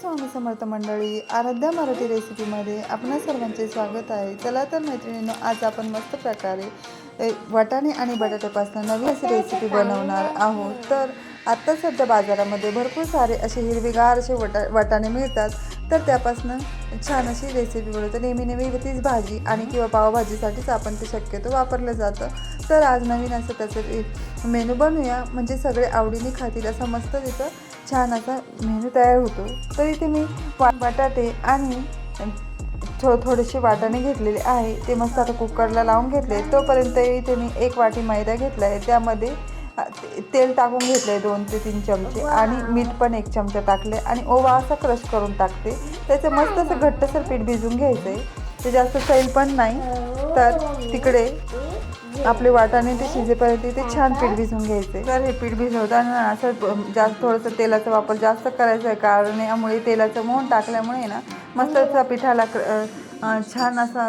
स्वामी समर्थ मंडळी आराध्या मराठी रेसिपीमध्ये आपणा सर्वांचे स्वागत आहे. चला तर मैत्रिणींनो आज आपण मस्त प्रकारे वाटाणे आणि बटाट्यापासून नवी अशी रेसिपी बनवणार आहोत. तर आत्ता सध्या बाजारामध्ये भरपूर सारे असे हिरवेगार असे वटा वाटाणे मिळतात. तर त्यापासून छान अशी रेसिपी बनवतो. नेहमी नेहमी तीच भाजी आणि किंवा पावभाजीसाठीच आपण ते शक्यतो वापरलं जातं. तर आज नवीन असं त्याचं मेनू बनवूया. म्हणजे सगळे आवडीने खातील असं मस्त तिथं छान असा मेनू तयार होतो. तर इथे मी वा बटाटे आणि थो थोडेसे वाटाणे घेतलेले आहे. ते मस्त आता कुकरला लावून घेतले तोपर्यंत इथे मी एक वाटी मैदा घेतला आहे. त्यामध्ये तेल टाकून घेतलं दोन ते तीन चमचे आणि मीठ पण एक चमचा टाकले आणि ओवा असा क्रश करून टाकते. त्याचं मस्त असं घट्टसर पीठ भिजून घ्यायचं आहे ते जास्त सैल पण नाही. तर तिकडे आपले वाटाणे ते शिजेपर्यंत ते छान पीठ भिजवून घ्यायचे तर हे पीठ भिजवताना असं जास्त थोडंसं तेलाचा वापर जास्त करायचा आहे कारण यामुळे तेलाचं मोहन टाकल्यामुळे ना मस्त पिठाला छान असा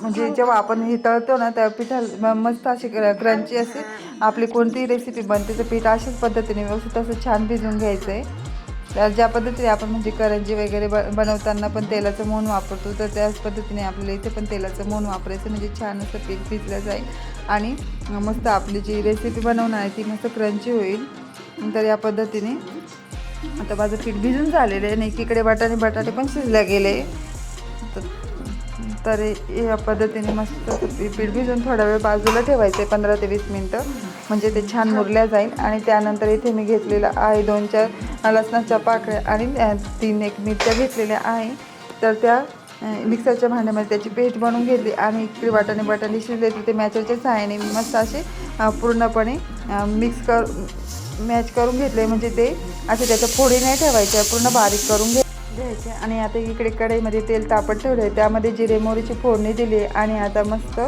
म्हणजे जेव्हा आपण हे तळतो ना त्या पिठाला मस्त अशी क्रंची अशी आपली कोणतीही रेसिपी बनते तर पीठ अशाच पद्धतीने व्यवस्थित असं छान भिजून घ्यायचं आहे तर ज्या पद्धतीने आपण म्हणजे करंजी वगैरे ब बनवताना पण तेलाचं मोहन वापरतो तर त्याच पद्धतीने आपल्याला इथे पण तेलाचं मोहन वापरायचं म्हणजे छान असं पीठ भिजलं जाईल. आणि मस्त आपली जी रेसिपी बनवणार आहे ती मस्त क्रंची होईल. तर या पद्धतीने आता माझं पीठ भिजून झालेलं आहे आणि एकीकडे बटाणे बटाटे पण शिजले गेले. तर- तर या पद्धतीने मस्त पीठ भिजून थोडा वेळ बाजूला ठेवायचं आहे पंधरा ते वीस मिनटं. म्हणजे ते छान मुरल्या जाईल. आणि त्यानंतर इथे मी घेतलेलं आहे दोन चार लसणाच्या पाकळ्या आणि तीन एक मिरच्या घेतलेल्या आहे. तर त्या मिक्सरच्या भांड्यामध्ये त्याची पेस्ट बनवून घेतली आणि इकडे वाटाणे बटाणे शिजले तिथे मॅचरच्या सहाय्याने मी मस्त असे पूर्णपणे मिक्स कर मॅच करून घेतले. म्हणजे ते असे त्याच्या फोडी नाही ठेवायच्या पूर्ण बारीक करून घे घ्यायचे. आणि आता इकडे कढईमध्ये तेल तापत ठेवलं आहे त्यामध्ये जिरे मोहरीची फोडणी दिली आहे. आणि आता मस्त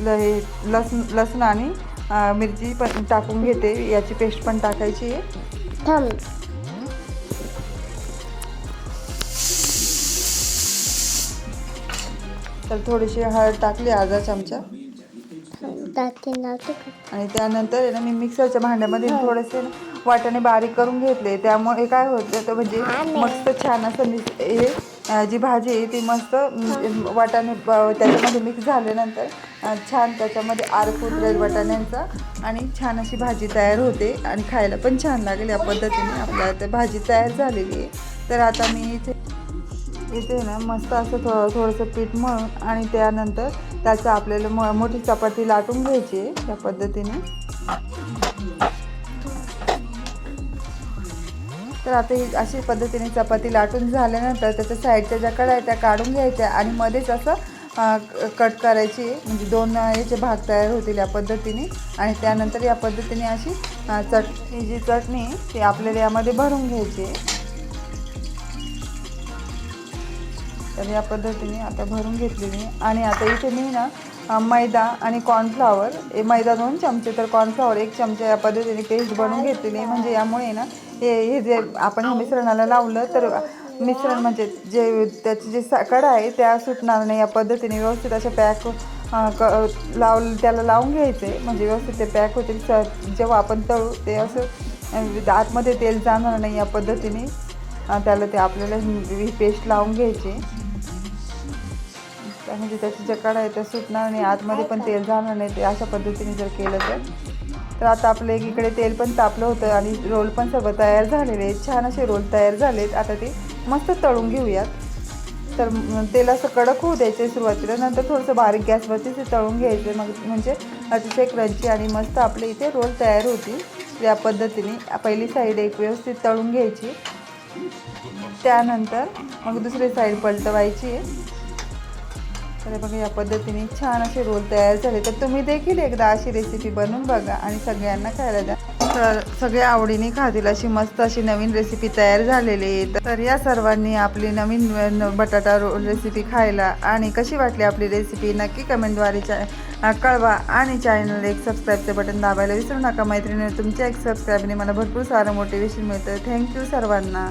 हे लसूण लसूण आणि मिरची पण टाकून घेते. याची पेस्ट पण टाकायची आहे. तर थोडीशी हळद टाकली अर्धा चमचा. आणि त्यानंतर ना मी मिक्सरच्या भांड्यामध्ये थोडेसे ना वाटाणे बारीक करून घेतले. त्यामुळे काय होतं तर म्हणजे मस्त छान असं हे जी भाजी आहे ती मस्त वाटाणे त्याच्यामध्ये मिक्स झाल्यानंतर छान त्याच्यामध्ये आर्क उतरेल वाटाण्यांचा आणि छान अशी भाजी तयार होते आणि खायला पण छान लागेल या पद्धतीने. आपल्या आता भाजी तयार झालेली आहे. तर आता मी इथे इथे ना मस्त असं थोडं थोडंसं पीठ मळून आणि त्यानंतर त्याचं आपल्याला म मोठी चपाती लाटून घ्यायची आहे त्या पद्धतीने. तर आता ही अशी पद्धतीने चपाती लाटून झाल्यानंतर त्याच्या साईडच्या ज्या कड्या आहेत त्या काढून घ्यायच्या आणि मध्येच असं कट करायची म्हणजे दोन याचे भाग तयार होतील या पद्धतीने. आणि त्यानंतर या पद्धतीने अशी चटणी जी चटणी ती आपल्याला यामध्ये भरून घ्यायची तर या पद्धतीने आता भरून घेतलेली आणि आता इथे मी ना मैदा आणि कॉर्नफ्लॉवर मैदा दोन चमचे तर कॉर्नफ्लॉवर एक चमचा या पद्धतीने पेस्ट बनवून घेतलेली म्हणजे यामुळे ना हे हे जे आपण मिश्रणाला लावलं तर मिश्रण म्हणजे जे त्याची जे साखर आहे त्या सुटणार नाही. या पद्धतीने व्यवस्थित अशा पॅक क लाव त्याला लावून घ्यायचे. म्हणजे व्यवस्थित ते पॅक होतील. स जेव्हा आपण तळू ते असं आतमध्ये तेल जाणार नाही या पद्धतीने. त्याला ते आपल्याला ही पेस्ट लावून घ्यायची. म्हणजे त्याची जकाड कडा आहे त्या सुटणार नाही आतमध्ये पण तेल जाणार नाही ते अशा पद्धतीने जर केलं तर. तर आता आपलं एकीकडे तेल पण तापलं होतं आणि रोल पण सर्व तयार झालेले आहेत. छान असे रोल तयार झालेत. आता ते मस्त तळून घेऊयात. तर तेल असं कडक होऊ द्यायचे सुरुवातीला. नंतर थोडंसं बारीक गॅसवरती ते तळून घ्यायचे मग म्हणजे अतिशय क्रंची आणि मस्त आपले इथे रोल तयार होतील. या पद्धतीने पहिली साईड एक व्यवस्थित तळून घ्यायची. त्यानंतर मग दुसरी साईड पलटवायची आहे. तर बघा या पद्धतीने छान असे रोल तयार झाले. तर तुम्ही देखील एकदा अशी रेसिपी बनवून बघा आणि सगळ्यांना खायला द्या. तर सगळ्या आवडीने खातील अशी मस्त अशी नवीन रेसिपी तयार झालेली आहे. तर या सर्वांनी आपली नवीन बटाटा रोल रेसिपी खायला आणि कशी वाटली आपली रेसिपी नक्की कमेंटद्वारे चा कळवा. आणि चॅनल एक सबस्क्राईबचं बटन दाबायला विसरू नका. मैत्रिणी तुमच्या एक सबस्क्राईबने मला भरपूर सारं मोटिवेशन मिळतं. थँक्यू सर्वांना.